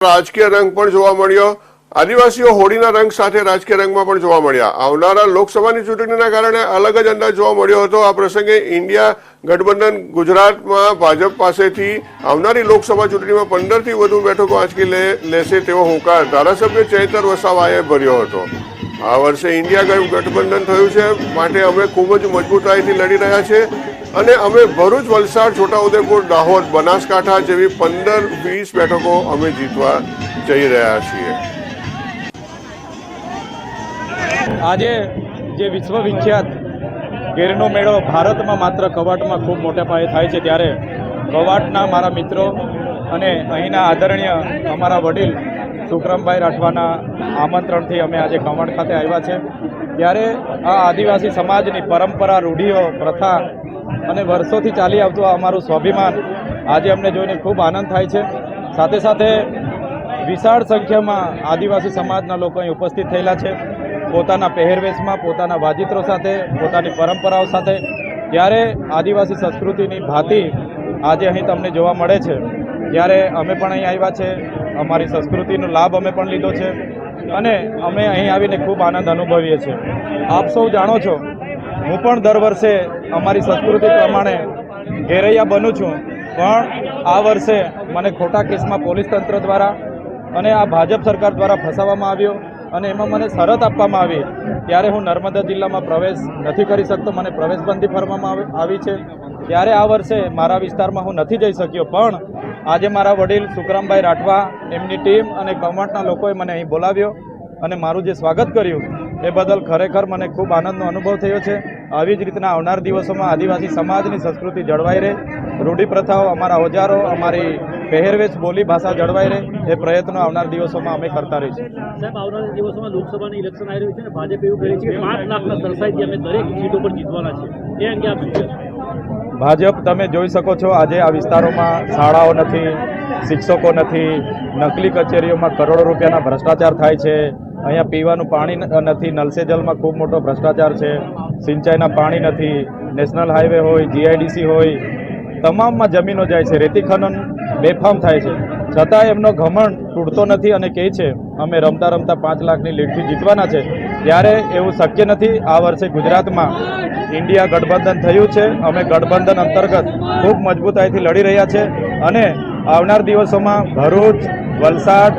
રાજકીય રંગ પણ જોવા મળ્યો. આદિવાસીઓ હોળીના રંગ સાથે રાજકીય રંગમાં પણ જોવા મળ્યા. આવનારા લોકસભાની ચૂંટણીના કારણે અલગ જ અંદાજ જોવા મળ્યો હતો. આ પ્રસંગે ઇન્ડિયા ગઠબંધન ગુજરાતમાં ભાજપ પાસેથી આવનારી લોકસભા ચૂંટણીમાં પંદરથી વધુ બેઠકો આંચકી લેશે તેવો હુંકાર ધારાસભ્ય ચૈતર વસાવાએ ભર્યો હતો. આ વર્ષે ઇન્ડિયા ગઠબંધન થયું છે. માટે અમે ખૂબ જ મજબૂતાઈથી લડી રહ્યા છે અને અમે ભરૂચ, વલસાડ, છોટાઉદેપુર, દાહોદ, બનાસકાંઠા જેવી પંદર, વીસ બેઠકો અમે જીતવા જઈ રહ્યા છીએ. આજે જે વિશ્વવિખ્યાત ગીરનો મેળો ભારતમાં માત્ર કવાટમાં ખૂબ મોટા પાયે થાય છે ત્યારે કવાટના મારા મિત્રો અને અહીંના આદરણીય અમારા વડીલ સુખરામભાઈ રાઠવાના આમંત્રણથી અમે આજે કવાટ ખાતે આવ્યા છે. ત્યારે આ આદિવાસી સમાજની પરંપરા, રૂઢિઓ, પ્રથા અને વર્ષોથી ચાલી આવતું અમારું સ્વાભિમાન આજે અમને જોઈને ખૂબ આનંદ થાય છે. સાથે સાથે વિશાળ સંખ્યામાં આદિવાસી સમાજના લોકો અહીં ઉપસ્થિત થયેલા છે. પોતાના પહેરવેશમાં, પોતાના વાજિત્રો સાથે, પોતાની પરંપરાઓ સાથે. ત્યારે આદિવાસી સંસ્કૃતિની ભાતી આજે અહીં તમને જોવા મળે છે, ત્યારે અમે પણ અહીં આવ્યા છે. અમારી સંસ્કૃતિનો લાભ અમે પણ લીધો છે અને અમે અહીં આવીને ખૂબ આનંદ અનુભવીએ છીએ. આપ સૌ જાણો છો, હું પણ દર વર્ષે અમારી સંસ્કૃતિ પ્રમાણે ઘેરૈયા બનું છું. પણ આ વર્ષે મને ખોટા કેસમાં પોલીસ તંત્ર દ્વારા અને આ ભાજપ સરકાર દ્વારા ફસાવવામાં આવ્યો અને એમાં મને શરત આપવામાં આવી. ત્યારે હું નર્મદા જિલ્લામાં પ્રવેશ નથી કરી શકતો, મને પ્રવેશબંધી ફરવામાં આવી- છે. ત્યારે આ વર્ષે મારા વિસ્તારમાં હું નથી જઈ શક્યો, પણ આજે મારા વડીલ સુખરામભાઈ રાઠવા, એમની ટીમ અને કમાટના લોકોએ મને અહીં બોલાવ્યો અને મારું જે સ્વાગત કર્યું, એ બદલ ખરેખર મને ખૂબ આનંદનો અનુભવ થયો છે. આવી જ રીતના આવનાર દિવસોમાં આદિવાસી સમાજની સંસ્કૃતિ જળવાઈ રહે. રૂઢિપ્રથાઓ અમારા ઓજારો અમારી પહેરવેશ બોલી ભાષા જળવાઈ રહે. એ પ્રયત્નો આવનાર દિવસોમાં અમે કરતા રહીશું. સાહેબ આવનારા દિવસોમાં લોકસભાની ઇલેક્શન આવી રહ્યું છે અને ભાજપ એવું કહે છે કે પાંચ લાખના સરસાઈથી અમે દરેક સીટો પર જીતવાના છે એ અંગે આપ ભાજપ તમે જોઈ શકો છો આજે આ વિસ્તારોમાં શાળાઓ નથી શિક્ષકો નથી નકલી કચેરીઓમાં કરોડો રૂપિયાના ભ્રષ્ટાચાર થાય છે. અહીંયા પીવાનું પાણી નથી નલસે જલમાં ખૂબ મોટો ભ્રષ્ટાચાર છે. સિંચાઈના પાણી નથી, નેશનલ હાઈવે હોય જીઆઈડીસી હોય, તમામમાં જમીનો જાય છે, રેતી ખનન બેફામ થાય છે. છતાં એમનો ઘમંડ તૂટતો નથી અને કહે છે, અમે રમતા રમતા પાંચ લાખની લીડથી જીતવાના છે. ત્યારે એવું શક્ય નથી, આ વર્ષે ગુજરાતમાં ઇન્ડિયા ગઠબંધન થયું છે. અમે ગઠબંધન અંતર્ગત ખૂબ મજબૂતાઈથી લડી રહ્યા છે અને આવનાર દિવસોમાં ભરૂચ, વલસાડ,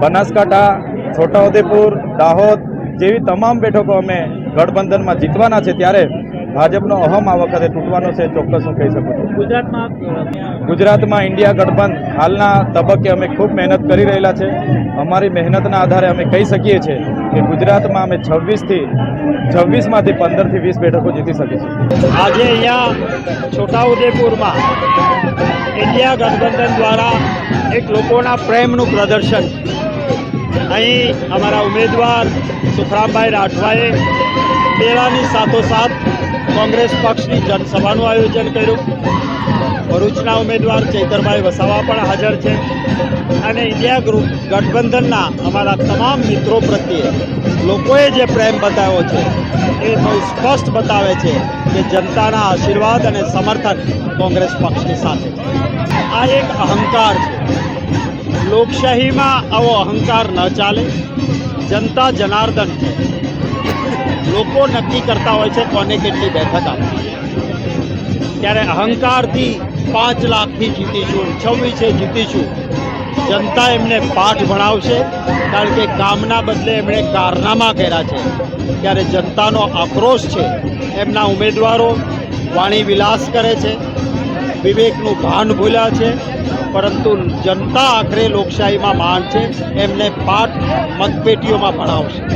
બનાસકાંઠા, છોટાઉદેપુર, દાહોદ જેવી તમામ બેઠકો અમે ગઠબંધનમાં જીતવાના છે ત્યારે ભાજપનો અહમ આ વખતે તૂટવાનો છે ચોક્કસ હું કહી શકું છું. ગુજરાતમાં ગુજરાતમાં ઇન્ડિયા ગઠબંધ હાલના તબક્કે અમે ખૂબ મહેનત કરી રહેલા છે. અમારી મહેનતના આધારે અમે કહી શકીએ છીએ કે ગુજરાતમાં અમે છવ્વીસથી છવ્વીસમાંથી પંદરથી વીસ બેઠકો જીતી શકીશું આજે અહીંયા છોટાઉદેપુરમાં ઇન્ડિયા ગઠબંધન દ્વારા એક લોકોના પ્રેમનું પ્રદર્શન. અહીં અમારા ઉમેદવાર સુખરામભાઈ રાઠવાએ મેળાની સાથોસાથ કોંગ્રેસ પક્ષની જનસભાનું આયોજન કર્યું. ભરૂચના ઉમેદવાર ચૈતરભાઈ વસાવા પણ હાજર છે. અને ઇન્ડિયા ગ્રુપ ગઠબંધનના અમારા તમામ મિત્રો પ્રત્યે લોકોએ જે પ્રેમ બતાવ્યો છે, એ બહુ સ્પષ્ટ બતાવે છે કે જનતાના આશીર્વાદ અને સમર્થન કોંગ્રેસ પક્ષની સાથે આ એક અહંકાર છે. લોકશાહીમાં આવો અહંકાર ન ચાલે. જનતા જનાર્દન લોકો નક્કી કરતા હોય છે કોને કેટલી બેઠક આપવી ત્યારે અહંકારથી પાંચ લાખથી જીતીશું, છવ્વીસે જીતીશું. જનતા એમને પાઠ ભણાવશે, કારણ કે કામના બદલે એમણે કારનામા કર્યા છે. ત્યારે જનતાનો આક્રોશ છે. એમના ઉમેદવારો વાણી વિલાસ કરે છે. વિવેકનું ભાન ભૂલ્યા છે પરંતુ જનતા આખરે લોકશાહીમાં માન છે એમને પાઠ મતપેટીઓમાં ભણાવશે.